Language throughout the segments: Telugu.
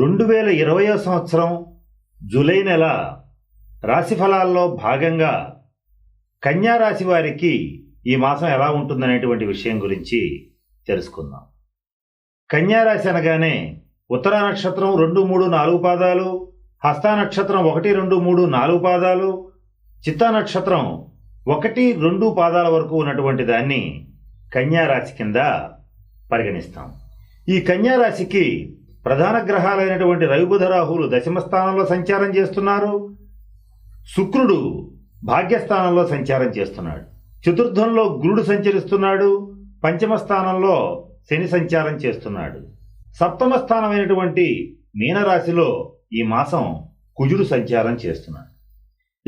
రెండు వేల ఇరవయో సంవత్సరం జూలై నెల రాశిఫలాల్లో భాగంగా కన్యా రాశి వారికి ఈ మాసం ఎలా ఉంటుందనేటువంటి విషయం గురించి తెలుసుకుందాం. కన్యా రాశి అనగానే ఉత్తర నక్షత్రం రెండు మూడు నాలుగు పాదాలు హస్త నక్షత్రం ఒకటి రెండు మూడు నాలుగు పాదాలు చిత్తా నక్షత్రం ఒకటి రెండు పాదాల వరకు ఉన్నటువంటి దాన్ని కన్యా రాశి కింద పరిగణిస్తాం. ఈ కన్యా రాశికి ప్రధాన గ్రహాలైనటువంటి రవిబుధ రాహువులు దశమ స్థానంలో సంచారం చేస్తున్నారు. శుక్రుడు భాగ్యస్థానంలో సంచారం చేస్తున్నాడు. చతుర్థంలో గురుడు సంచరిస్తున్నాడు. పంచమ స్థానంలో శని సంచారం చేస్తున్నాడు. సప్తమ స్థానమైనటువంటి మీనరాశిలో ఈ మాసం కుజుడు సంచారం చేస్తున్నాడు.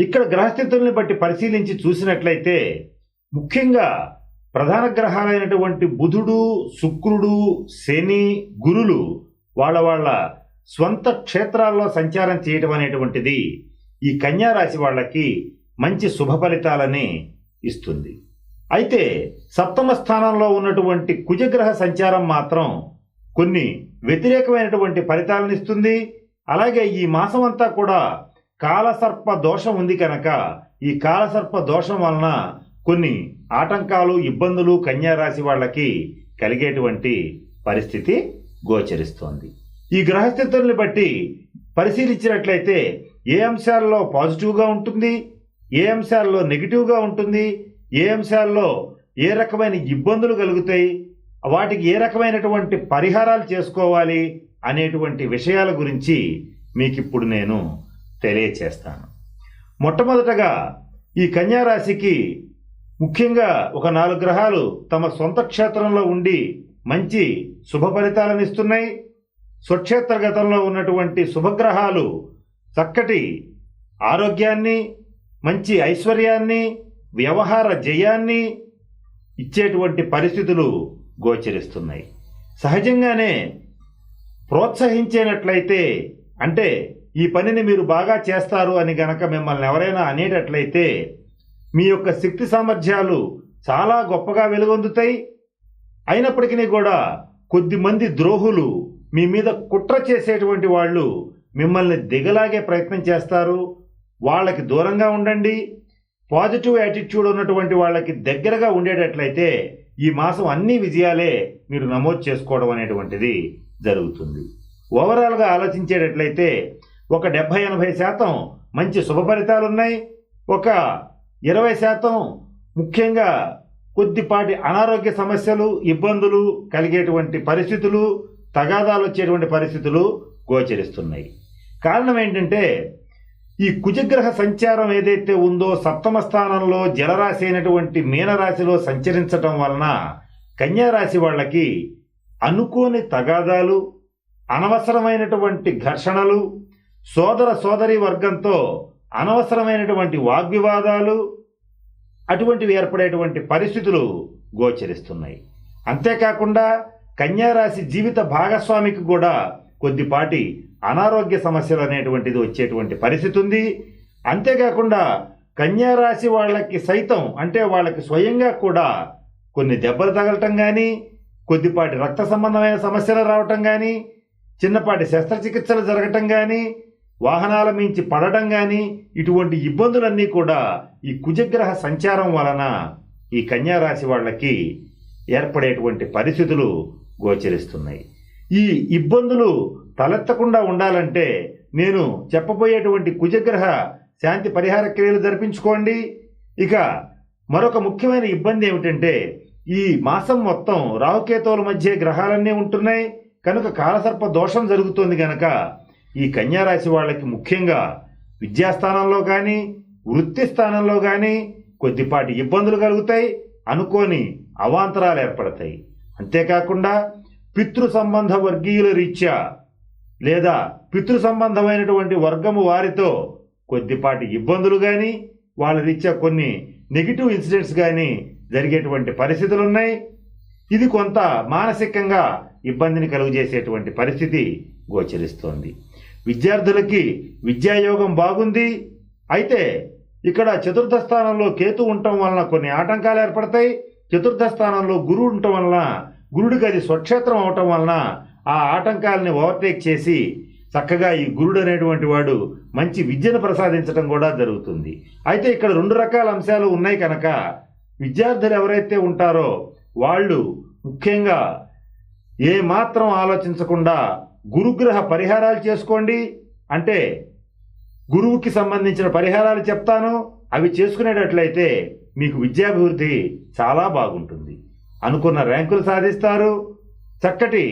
ఇక్కడ గ్రహస్థితుల్ని బట్టి పరిశీలించి చూసినట్లయితే ముఖ్యంగా ప్రధాన గ్రహాలైనటువంటి బుధుడు శుక్రుడు శని గురులు వాళ్ళ వాళ్ళ స్వంత క్షేత్రాల్లో సంచారం చేయటం అనేటువంటిది ఈ కన్యారాశి వాళ్ళకి మంచి శుభ ఫలితాలని ఇస్తుంది. అయితే సప్తమ స్థానంలో ఉన్నటువంటి కుజగ్రహ సంచారం మాత్రం కొన్ని వ్యతిరేకమైనటువంటి ఫలితాలను ఇస్తుంది. అలాగే ఈ మాసం అంతా కూడా కాలసర్ప దోషం ఉంది కనుక ఈ కాలసర్ప దోషం వలన కొన్ని ఆటంకాలు ఇబ్బందులు కన్యారాశి వాళ్ళకి కలిగేటువంటి పరిస్థితి గోచరిస్తోంది. ఈ గ్రహస్థితుల్ని బట్టి పరిశీలించినట్లయితే ఏ అంశాల్లో పాజిటివ్గా ఉంటుంది ఏ అంశాల్లో నెగిటివ్గా ఉంటుంది ఏ అంశాల్లో ఏ రకమైన ఇబ్బందులు కలుగుతాయి వాటికి ఏ రకమైనటువంటి పరిహారాలు చేసుకోవాలి అనేటువంటి విషయాల గురించి మీకు ఇప్పుడు నేను తెలియచేస్తాను. మొట్టమొదటగా ఈ కన్యారాశికి ముఖ్యంగా ఒక నాలుగు గ్రహాలు తమ సొంత క్షేత్రంలో ఉండి మంచి శుభ ఫలితాలను ఇస్తున్నాయి. స్వక్షేత్రగతంలో ఉన్నటువంటి శుభగ్రహాలు చక్కటి ఆరోగ్యాన్ని మంచి ఐశ్వర్యాన్ని వ్యవహార జయాన్ని ఇచ్చేటువంటి పరిస్థితులు గోచరిస్తున్నాయి. సహజంగానే ప్రోత్సహించేనట్లయితే అంటే ఈ పనిని మీరు బాగా చేస్తారు అని గనక మిమ్మల్ని ఎవరైనా అనేటట్లయితే మీ యొక్క శక్తి సామర్థ్యాలు చాలా గొప్పగా వెలుగొందుతాయి. అయినప్పటికీ కూడా కొద్దిమంది ద్రోహులు మీ మీద కుట్ర చేసేటువంటి వాళ్ళు మిమ్మల్ని దిగలాగే ప్రయత్నం చేస్తారు. వాళ్ళకి దూరంగా ఉండండి. పాజిటివ్ యాటిట్యూడ్ ఉన్నటువంటి వాళ్ళకి దగ్గరగా ఉండేటట్లయితే ఈ మాసం అన్ని విజయాలే మీరు నమోదు చేసుకోవడం అనేటువంటిది జరుగుతుంది. ఓవరాల్గా ఆలోచించేటట్లయితే ఒక డెబ్భై ఎనభై శాతం మంచి శుభ ఫలితాలున్నాయి. ఒక ఇరవై శాతం ముఖ్యంగా కొద్దిపాటి అనారోగ్య సమస్యలు ఇబ్బందులు కలిగేటువంటి పరిస్థితులు తగాదాలు వచ్చేటువంటి పరిస్థితులు గోచరిస్తున్నాయి. కారణం ఏంటంటే ఈ కుజగ్రహ సంచారం ఏదైతే ఉందో సప్తమ స్థానంలో జలరాశి అయినటువంటి మీనరాశిలో సంచరించటం వలన కన్యారాశి వాళ్ళకి అనుకోని తగాదాలు అనవసరమైనటువంటి ఘర్షణలు సోదర సోదరి వర్గంతో అనవసరమైనటువంటి వాగ్వివాదాలు అటువంటివి ఏర్పడేటువంటి పరిస్థితులు గోచరిస్తున్నాయి. అంతేకాకుండా కన్యారాశి జీవిత భాగస్వామికి కూడా కొద్దిపాటి అనారోగ్య సమస్యలు అనేటువంటిది వచ్చేటువంటి పరిస్థితి ఉంది. అంతేకాకుండా కన్యారాశి వాళ్ళకి సైతం అంటే వాళ్ళకి స్వయంగా కూడా కొన్ని దెబ్బలు తగలటం కానీ కొద్దిపాటి రక్త సంబంధమైన సమస్యలు రావటం కానీ చిన్నపాటి శస్త్రచికిత్సలు జరగటం కానీ వాహనాల మించి పడటం కానీ ఇటువంటి ఇబ్బందులన్నీ కూడా ఈ కుజగ్రహ సంచారం వలన ఈ కన్యారాశి వాళ్ళకి ఏర్పడేటువంటి పరిస్థితులు గోచరిస్తున్నాయి. ఈ ఇబ్బందులు తలెత్తకుండా ఉండాలంటే నేను చెప్పబోయేటువంటి కుజగ్రహ శాంతి పరిహార క్రియలు జరిపించుకోండి. ఇక మరొక ముఖ్యమైన ఇబ్బంది ఏమిటంటే ఈ మాసం మొత్తం రాహుకేతువుల మధ్య గ్రహాలన్నీ ఉంటున్నాయి. కనుక కాలసర్ప దోషం జరుగుతోంది గనక ఈ కన్యారాశి వాళ్ళకి ముఖ్యంగా విద్యాస్థానంలో కానీ వృత్తి స్థానంలో కానీ కొద్దిపాటి ఇబ్బందులు కలుగుతాయి అనుకోని అవాంతరాలు ఏర్పడతాయి. అంతేకాకుండా పితృ సంబంధ వర్గీయుల రీత్యా లేదా పితృ సంబంధమైనటువంటి వర్గము వారితో కొద్దిపాటి ఇబ్బందులు కానీ వాళ్ళ రీత్యా కొన్ని నెగిటివ్ ఇన్సిడెంట్స్ కానీ జరిగేటువంటి పరిస్థితులు ఉన్నాయి ఇది కొంత మానసికంగా ఇబ్బందిని కలుగజేసేటువంటి పరిస్థితి గోచరిస్తోంది. విద్యార్థులకి విద్యాయోగం బాగుంది. అయితే ఇక్కడ చతుర్థ స్థానంలో కేతు ఉండటం వలన కొన్ని ఆటంకాలు ఏర్పడతాయి. చతుర్థ స్థానంలో గురువు ఉండటం వలన గురుడికి అది స్వక్షేత్రం అవటం వలన ఆ ఆటంకాలని ఓవర్టేక్ చేసి చక్కగా ఈ గురుడు అనేటువంటి వాడు మంచి విద్యను ప్రసాదించడం కూడా జరుగుతుంది. అయితే ఇక్కడ రెండు రకాల అంశాలు ఉన్నాయి కనుక విద్యార్థులు ఎవరైతే ఉంటారో వాళ్ళు ముఖ్యంగా ఏ మాత్రం ఆలోచించకుండా గురుగ్రహ పరిహారాలు చేసుకోండి. అంటే గురువుకి సంబంధించిన పరిహారాలు చెప్తాను. అవి చేసుకునేటట్లయితే మీకు విద్యాభివృద్ధి చాలా బాగుంటుంది. అనుకున్న ర్యాంకులు సాధిస్తారు. చక్కటి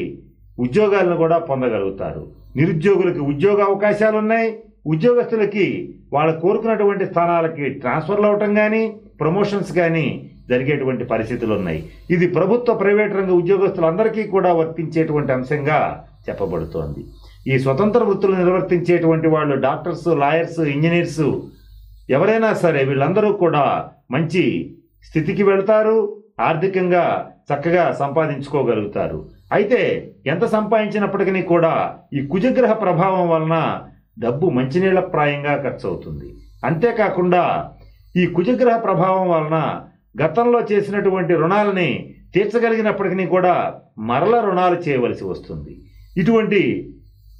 ఉద్యోగాలను కూడా పొందగలుగుతారు. నిరుద్యోగులకి ఉద్యోగ అవకాశాలు ఉన్నాయి ఉద్యోగస్తులకి వాళ్ళు కోరుకున్నటువంటి స్థానాలకి ట్రాన్స్ఫర్లు అవటం కానీ ప్రమోషన్స్ కానీ జరిగేటువంటి పరిస్థితులు ఉన్నాయి ఇది ప్రభుత్వ ప్రైవేట్ రంగ ఉద్యోగస్తులందరికీ కూడా వర్తించేటువంటి అంశంగా చెప్పబడుతోంది. ఈ స్వతంత్ర వృత్తులు నిర్వర్తించేటువంటి వాళ్ళు డాక్టర్స్ లాయర్స్ ఇంజనీర్స్ ఎవరైనా సరే వీళ్ళందరూ కూడా మంచి స్థితికి వెళ్తారు ఆర్థికంగా చక్కగా సంపాదించుకోగలుగుతారు. అయితే ఎంత సంపాదించినప్పటికీ కూడా ఈ కుజగ్రహ ప్రభావం వలన డబ్బు మంచినీళ్ళ ప్రాయంగా ఖర్చు అవుతుంది అంతేకాకుండా ఈ కుజగ్రహ ప్రభావం వలన గతంలో చేసినటువంటి రుణాలని తీర్చగలిగినప్పటికీ కూడా మరల రుణాలు చేయవలసి వస్తుంది. ఇటువంటి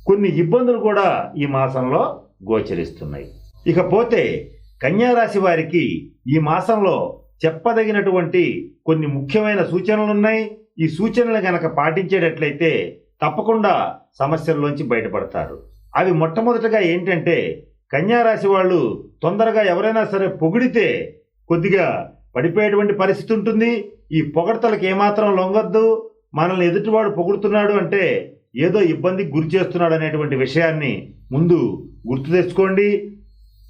కొన్ని ఇబ్బందులు కూడా ఈ మాసంలో గోచరిస్తున్నాయి. ఇకపోతే కన్యారాశి వారికి ఈ మాసంలో చెప్పదగినటువంటి కొన్ని ముఖ్యమైన సూచనలు ఉన్నాయి ఈ సూచనలు గనక పాటించేటట్లయితే తప్పకుండా సమస్యల్లోంచి బయటపడతారు. అవి మొట్టమొదటగా ఏంటంటే కన్యారాశి వాళ్ళు తొందరగా ఎవరైనా సరే పొగిడితే కొద్దిగా పడిపోయేటువంటి పరిస్థితి ఉంటుంది. ఈ పొగడతలకు ఏమాత్రం లొంగొద్దు. మనల్ని ఎదుటివాడు పొగుడుతున్నాడు అంటే ఏదో ఇబ్బందికి గురి చేస్తున్నాడు అనేటువంటి విషయాన్ని ముందు గుర్తు తెచ్చుకోండి.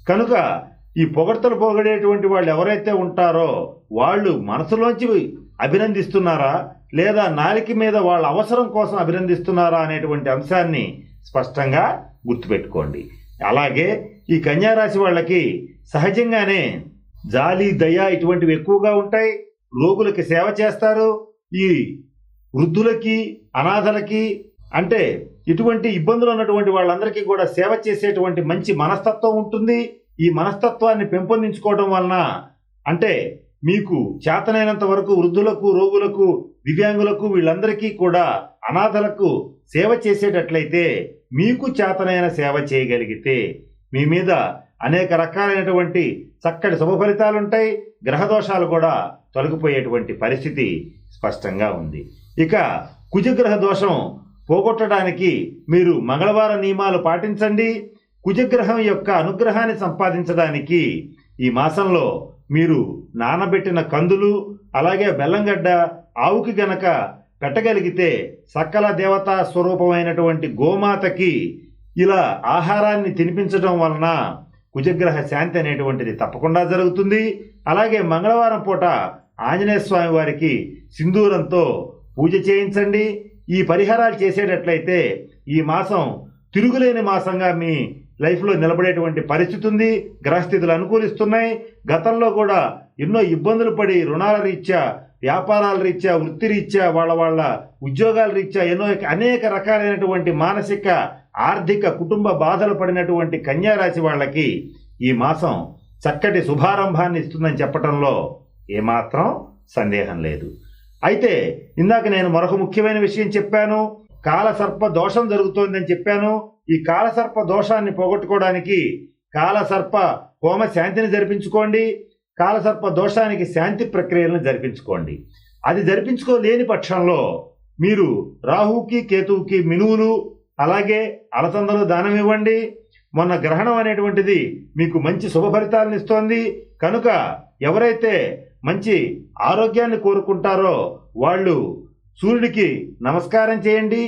కనుక ఈ పొగడ్తలు పొగడేటువంటి వాళ్ళు ఎవరైతే ఉంటారో వాళ్ళు మనసులోంచి అభినందిస్తున్నారా? లేదా నాలిక మీద వాళ్ళ అవసరం కోసం అభినందిస్తున్నారా అనేటువంటి అంశాన్ని స్పష్టంగా గుర్తుపెట్టుకోండి. అలాగే ఈ కన్యారాశి వాళ్ళకి సహజంగానే జాలి దయ ఇటువంటివి ఎక్కువగా ఉంటాయి. రోగులకి సేవ చేస్తారు. ఈ వృద్ధులకి అనాథలకి అంటే ఇటువంటి ఇబ్బందులు ఉన్నటువంటి వాళ్ళందరికీ కూడా సేవ చేసేటువంటి మంచి మనస్తత్వం ఉంటుంది. ఈ మనస్తత్వాన్ని పెంపొందించుకోవడం వలన అంటే మీకు చేతనైనంత వరకు వృద్ధులకు రోగులకు దివ్యాంగులకు వీళ్ళందరికీ కూడా అనాథలకు సేవ చేసేటట్లయితే మీకు చేతనైన సేవ చేయగలిగితే మీ మీద అనేక రకాలైనటువంటి చక్కటి శుభ ఫలితాలు ఉంటాయి. గ్రహదోషాలు కూడా తొలగిపోయేటువంటి పరిస్థితి స్పష్టంగా ఉంది. ఇక కుజగ్రహ దోషం పోగొట్టడానికి మీరు మంగళవార నియమాలు పాటించండి. కుజగ్రహం యొక్క అనుగ్రహాన్ని సంపాదించడానికి ఈ మాసంలో మీరు నానబెట్టిన కందులు అలాగే బెల్లంగడ్డ ఆవుకి గనక పెట్టగలిగితే సకల దేవతా స్వరూపమైనటువంటి గోమాతకి ఇలా ఆహారాన్ని తినిపించడం వలన కుజగ్రహ శాంతి అనేటువంటిది తప్పకుండా జరుగుతుంది. అలాగే మంగళవారం పూట ఆంజనేయ స్వామి వారికి సింధూరంతో పూజ చేయించండి. ఈ పరిహారాలు చేసేటట్లయితే ఈ మాసం తిరుగులేని మాసంగా మీ లైఫ్లో నిలబడేటువంటి పరిస్థితి ఉంది. గ్రహస్థితులు అనుకూలిస్తున్నాయి. గతంలో కూడా ఎన్నో ఇబ్బందులు పడి రుణాల రీత్యా వ్యాపారాల రీత్యా వృత్తి రీత్యా వాళ్ళ వాళ్ళ ఉద్యోగాల రీత్యా ఎన్నో అనేక రకాలైనటువంటి మానసిక ఆర్థిక కుటుంబ బాధలు పడినటువంటి కన్యారాశి వాళ్ళకి ఈ మాసం చక్కటి శుభారంభాన్ని ఇస్తుందని చెప్పడంలో ఏమాత్రం సందేహం లేదు. అయితే ఇందాక నేను మరొక ముఖ్యమైన విషయం చెప్పాను. కాలసర్ప దోషం జరుగుతోందని చెప్పాను. ఈ కాలసర్ప దోషాన్ని పోగొట్టుకోవడానికి కాలసర్ప హోమ శాంతిని జరిపించుకోండి. కాలసర్ప దోషానికి శాంతి ప్రక్రియలను జరిపించుకోండి. అది జరిపించుకోలేని పక్షంలో మీరు రాహుకి కేతువుకి మినువులు అలాగే అలసందలు దానం ఇవ్వండి. మొన్న గ్రహణం అనేటువంటిది మీకు మంచి శుభ ఫలితాలను ఇస్తోంది. కనుక ఎవరైతే మంచి ఆరోగ్యాన్ని కోరుకుంటారో వాళ్ళు సూర్యుడికి నమస్కారం చేయండి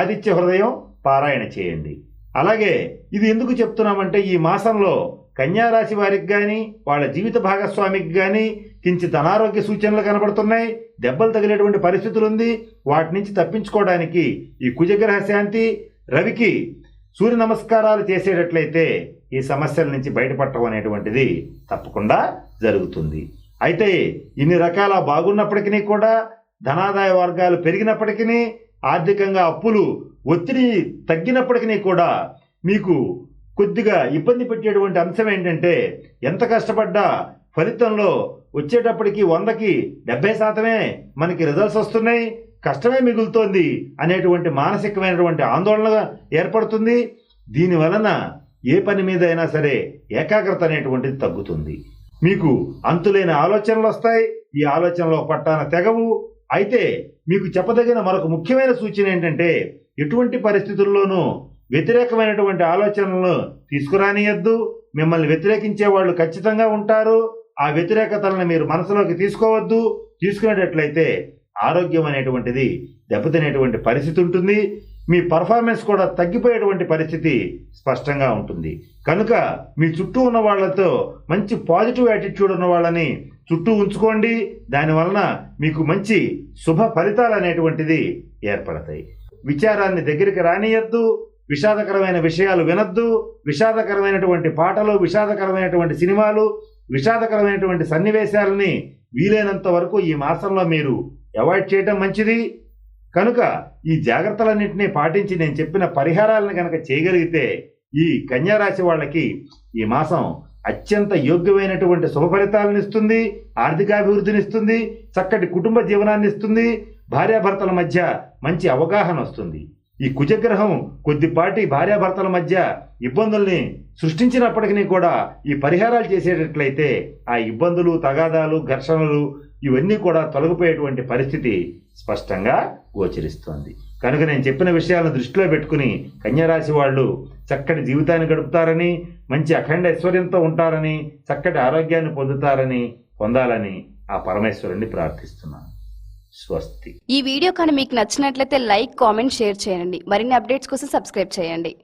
ఆదిత్య హృదయం పారాయణ చేయండి. అలాగే ఇది ఎందుకు చెప్తున్నామంటే ఈ మాసంలో కన్యారాశి వారికి కానీ వాళ్ళ జీవిత భాగస్వామికి కానీ కించిత్ అనారోగ్య సూచనలు కనబడుతున్నాయి దెబ్బలు తగిలేటువంటి పరిస్థితులు ఉంది వాటి నుంచి తప్పించుకోవడానికి ఈ కుజగ్రహ శాంతి రవికి సూర్య నమస్కారాలు చేసేటట్లయితే ఈ సమస్యల నుంచి బయటపడటం అనేటువంటిది తప్పకుండా జరుగుతుంది. అయితే ఇన్ని రకాల బాగున్నప్పటికీ కూడా ధనాదాయ వర్గాలు పెరిగినప్పటికీ ఆర్థికంగా అప్పులు ఒత్తిడి తగ్గినప్పటికీ కూడా మీకు కొద్దిగా ఇబ్బంది పెట్టేటువంటి అంశం ఏంటంటే ఎంత కష్టపడ్డా ఫలితంలో వచ్చేటప్పటికి వందకి డెబ్బై శాతమే మనకి రిజల్ట్స్ వస్తున్నాయి. కష్టమే మిగులుతోంది అనేటువంటి మానసికమైనటువంటి ఆందోళన ఏర్పడుతుంది. దీని వలన ఏ పని మీద అయినా సరే ఏకాగ్రత అనేటువంటిది తగ్గుతుంది. మీకు అంతులేని ఆలోచనలు వస్తాయి. ఈ ఆలోచనలో పట్టాన తెగవు. అయితే మీకు చెప్పదగిన మరొక ముఖ్యమైన సూచన ఏంటంటే ఎటువంటి పరిస్థితుల్లోనూ వ్యతిరేకమైనటువంటి ఆలోచనలను తీసుకురానియద్దు. మిమ్మల్ని వ్యతిరేకించే వాళ్ళు ఖచ్చితంగా ఉంటారు. ఆ వ్యతిరేకతలను మీరు మనసులోకి తీసుకోవద్దు. తీసుకునేటట్లయితే ఆరోగ్యం అనేటువంటిది దెబ్బతినేటువంటి పరిస్థితి ఉంటుంది. మీ పర్ఫార్మెన్స్ కూడా తగ్గిపోయేటువంటి పరిస్థితి స్పష్టంగా ఉంటుంది. కనుక మీ చుట్టూ ఉన్న వాళ్ళతో మంచి పాజిటివ్ యాటిట్యూడ్ ఉన్న వాళ్ళని చుట్టూ ఉంచుకోండి. దానివలన మీకు మంచి శుభ ఫలితాలు అనేటువంటిది ఏర్పడతాయి. విచారాన్ని దగ్గరికి రానియద్దు. విషాదకరమైన విషయాలు వినద్దు. విషాదకరమైనటువంటి పాటలు విషాదకరమైనటువంటి సినిమాలు విషాదకరమైనటువంటి సన్నివేశాలని వీలైనంత వరకు ఈ మాసంలో మీరు అవాయిడ్ చేయటం మంచిది. కనుక ఈ జాగ్రత్తలన్నింటినీ పాటించి నేను చెప్పిన పరిహారాలను కనుక చేయగలిగితే ఈ కన్యారాశి వాళ్ళకి ఈ మాసం అత్యంత యోగ్యమైనటువంటి శుభ ఫలితాలను ఇస్తుంది ఆర్థికాభివృద్ధిని ఇస్తుంది చక్కటి కుటుంబ జీవనాన్ని ఇస్తుంది భార్యాభర్తల మధ్య మంచి అవగాహన వస్తుంది. ఈ కుజగ్రహం కొద్దిపాటి భార్యాభర్తల మధ్య ఇబ్బందుల్ని సృష్టించినప్పటికీ కూడా ఈ పరిహారాలు చేసేటట్లయితే ఆ ఇబ్బందులు తగాదాలు ఘర్షణలు ఇవన్నీ కూడా తొలగిపోయేటువంటి పరిస్థితి స్పష్టంగా గోచరిస్తోంది. కనుక నేను చెప్పిన విషయాలను దృష్టిలో పెట్టుకుని కన్యారాశి వాళ్ళు చక్కటి జీవితాన్ని గడుపుతారని మంచి అఖండ ఐశ్వర్యంతో ఉంటారని చక్కటి ఆరోగ్యాన్ని పొందుతారని పొందాలని ఆ పరమేశ్వరుణ్ణి ప్రార్థిస్తున్నాను. స్వస్తి. ఈ వీడియో కానీ మీకు నచ్చినట్లయితే లైక్ కామెంట్ షేర్ చేయండి. మరిన్ని అప్డేట్స్ కోసం సబ్స్క్రైబ్ చేయండి.